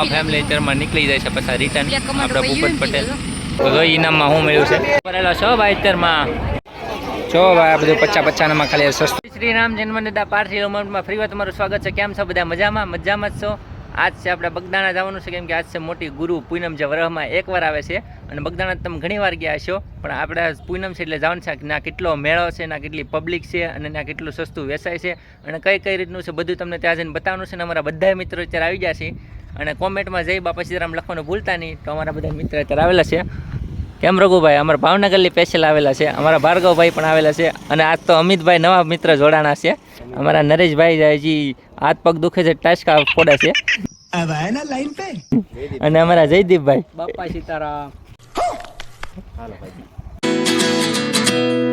આ ફેમિલી ચરમાં નીકળી જાય છે પછી રિટર્ન આપણા ભૂપત પટેલ. તો ઇનામમાં હું મળ્યું છે? ભરેલો છો ભાઈ અત્યારમાં? છો ભાઈ આ બધું પચા પચ્ચાનામાં ખાલી સસ્તું. શ્રી રામ જન્મદાતા પાર્થિવ મોમેન્ટમાં ફરી તમારું સ્વાગત છે. કેમ છો? બધા મજામાં? મજામાં જ છો? આજ છે આપણે બગદાણા જવાનું છે. કેમ કે આજ છે મોટી ગુરુ પૂનમ જે વરહમાં એકવાર આવે છે. અને બગદાણા તમે ઘણી વાર ગયા છો પણ આપણે પૂનમ છે એટલે જવાનું છે કે ના કેટલો મેળો છે ના કેટલી પબ્લિક છે અને ના કેટલું સસ્તું વેચાય છે. અને કઈ કઈ રીતનું છે બધું તમને ત્યાં જઈને બતાવવાનું છે. અને અમારા બધા મિત્રો અત્યારે આવી ગયા છે. અને કોમેન્ટમાં જય બાપા સીતારામ લખવાનું ભૂલતા નહીં. તો અમારા બધા મિત્ર અત્યારે આવેલા છે. કેમ રઘુભાઈ? અમારા ભાવનગરની પેશલ આવેલા છે. અમારા ભાર્ગવભાઈ પણ આવેલા છે. અને આજ તો અમિતભાઈ નવા મિત્ર જોડાણા છે. અમારા નરેશભાઈ હજી હાથ પગ દુખે છે ટાસકા ફોડે છે. અને અમારા જયદીપભાઈ. બાપા સીતારામ. હાલો ભાઈ.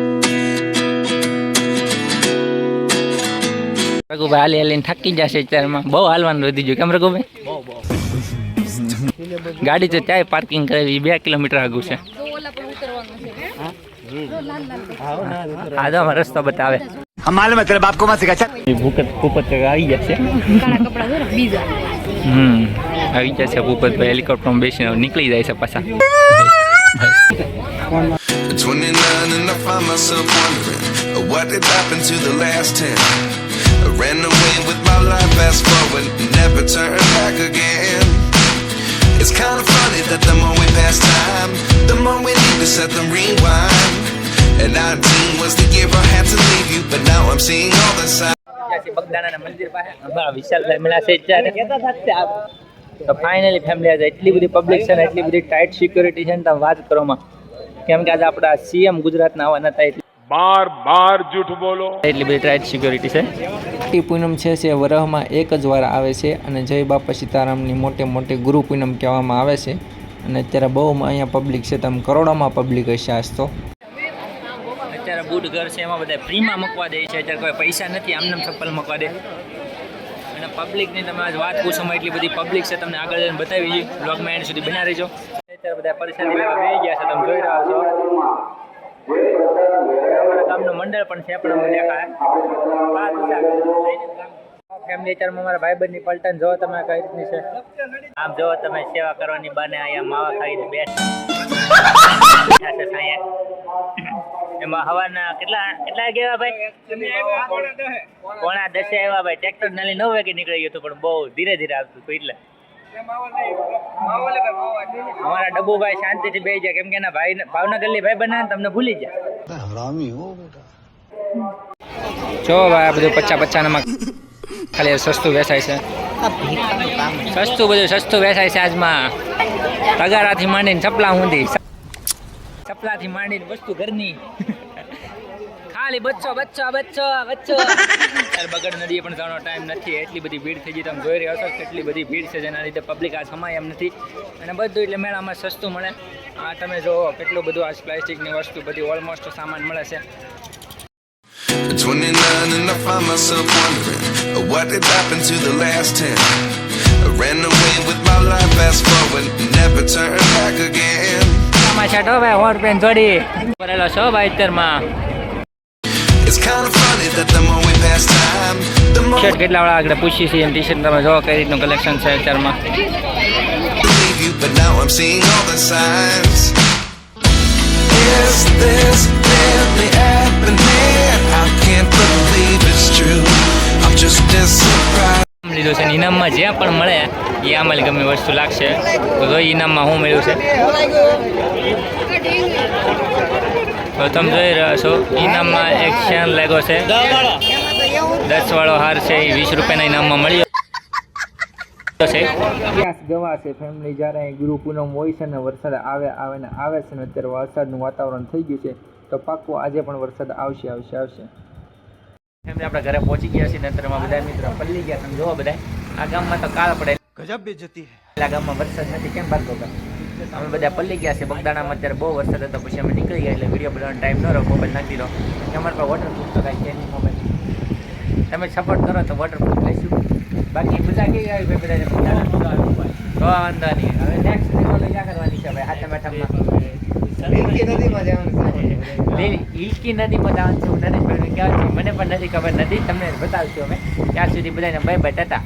રઘુભાઈ હાલી હાલીને થાકી જશે અત્યારમાં. બહુ હાલવાનું વધી ગયું. કેમ રઘુભાઈ? ગાડી તો ત્યાં પાર્કિંગ કરેલી બે કિલોમીટર આગું છે. આધામાં રસ્તો બતાવે. માલુમ હે તેરે બાપ ભૂપત આવી જશે કાળા હમ આવી જશે ભૂપત ભાઈ હેલિકોપ્ટર બેસીને નીકળી જાય છે પાછા. At 29 and I find myself wondering uh, what did happen to the last 10 I ran away with my life, fast forward, never turn back again. It's kind of funny that the more we pass time, the more we need to set them rewind. And 19 was the year I had to leave you, but now I'm seeing all the signs. તો finally family આજે એટલી બધી public છે ને એટલી બધી tight security છે ને તમે વાત કરોમાં કેમ કે આજે આપણા સીએમ ગુજરાતના આવવાના હતા એટલે બાર બાર જૂઠ બોલો. એટલી બધી ટાઈટ સિક્યોરિટી છે. ટી પૂનમ છે જે વરહમાં એક જ વાર આવે છે અને જય બાપા સીતારામની મોટે મોટે ગુરુ પૂનમ કહેવામાં આવે છે. અને અત્યારે બહુ અહીંયા પબ્લિક છે તમે કરોડોમાં પબ્લિક હશે આજ તો. અત્યારે બુટ ઘર છે એમાં બધા ફ્રીમાં મૂકવા દે છે. અત્યારે કોઈ પૈસા નથી આમને ચપ્પલ મૂકવા દે. અને પબ્લિકની તમે આજ વાત પૂછોમાં એટલી બધી પબ્લિક છે તમને આગળ જઈને બતાવી દઈએ. બ્લોગમાં એન્ડ સુધી બન્યા રહેજો. અત્યારે બધા પરેશાની લેવા બે ગયા છે તમે જોઈ રહ્યા છો. અંદર પણ છે, પણ અમને કાંઈ ફેમિલીચરમાં અમારા ભાઈબંધની પલટન જો તમે કઈ રીતની છે? આમ જો તમે સેવા કરવાની બાને અહીંયા માવા ખાઈને બેઠ. એમાં. હવાના કેટલા કેટલા ગયા ભાઈ? પોણા દસે આવ્યા ભાઈ. ટ્રેક્ટર નાલી નવ વાગે નીકળી ગયું હતું, પણ બહુ ધીરે ધીરે આવતું હતું એટલે. અમારા ડબ્બુભાઈ શાંતિથી બે જાય કેમ કે એના ભાઈ ભાવનગર ભાઈ બનાવે તમને ભૂલી જાય હરામી હો બેટા. જો ભાઈ, આ બધું પચા પચ્ચાનામાં ખાલી સસ્તું વેચાય છે. સસ્તું બધું સસ્તું વેચાય છે આજમાં. તગારાથી માંડીને ચપલા ઊંધી ચપલાથી માંડીને વસ્તુ ઘરની. ખાલી બચ્ચો બચ્ચો બચ્ચો બચ્ચો. બગડ નદીએ પણ જવાનો ટાઈમ નથી. એટલી બધી ભીડ થઈ ગઈ. તમે જોઈ રહ્યા છો કેટલી બધી ભીડ છે જેના લીધે પબ્લિક આ સમાય એમ નથી. અને બધું એટલે મેળામાં સસ્તું મળે. આ તમે જુઓ, કેટલું બધું આ પ્લાસ્ટિકની વસ્તુ બધી ઓલમોસ્ટ સામાન મળે છે. 29 and I find myself wondering uh, what did happen to the last 10. I ran away with my life, fast forward, never turn back again. આમાં છાંટો ભાઈ હોટ પેન જોડી ભરેલો છો ભાઈ અત્યારમાં It's kind of funny that the more we pass time, the more shirt કેટલા વાળા આગળ પૂછી છે ટી શર્ટ તમે જો કઈ રીતનું કલેક્શન છે અત્યારમાં we leave you, but now I'm seeing all the signs. Is this really happening? લીધું છે ઇનામમાં જે પણ મળે, એ આમાં ગમે વસ્તુ લાગશે. તો જો ઇનામમાં શું મળ્યું છે? તો તમે જોઈ રહ્યા છો, ઇનામમાં એક શેન લાગ્યો છે. દસ વાળો હાર છે, એ વીસ રૂપિયાના ઇનામમાં મળ્યો ઇતિહાસ ગવા છે? ફેમિલી જ્યારે અહીં ગુરુ પૂનમ હોય છે ને, વરસાદ આવે આવે ને, આવે છે ને, અત્યારે વરસાદનું વાતાવરણ થઈ ગયું છે, તો પાક્કો આજે પણ વરસાદ આવશે આવશે આવશે. આપણે ઘરે પહોંચી ગયા છીએ નંતરમાં બધા મિત્રો પલ્લી ગયા. તમે જોવો બધા આ ગામમાં તો કાળ પડે. ગજબ બે જતી આ ગામમાં વરસાદ નથી કેમ ભાગો અમે બધા પલ્લી ગયા છે બગદાણામાં અત્યારે બહુ વરસાદ હતો પછી અમે નીકળી ગયા એટલે વીડિયો બનાવવાનો ટાઈમ ન રહ્યો મોબાઈલ નાખી દો અમારા પાસે વોટરપ્રૂફ તો કાંઈ છે નહીં મોબાઈલ તમે સપોર્ટ કરો તો વોટરપ્રૂફ લઈશું. બાકી બધા કેવી આવી ભાઈ બધાને તો વાંધો નહીં. હવે નેક્સ્ટ કરવાની છે ભાઈ હાથે મેઠામાં હિલકી નદીમાં જવાનું કહેવાનું છું મને પણ નથી ખબર નથી તમને બતાવશું અમે. ત્યાં સુધી બધાને બાય બાય ટાટા.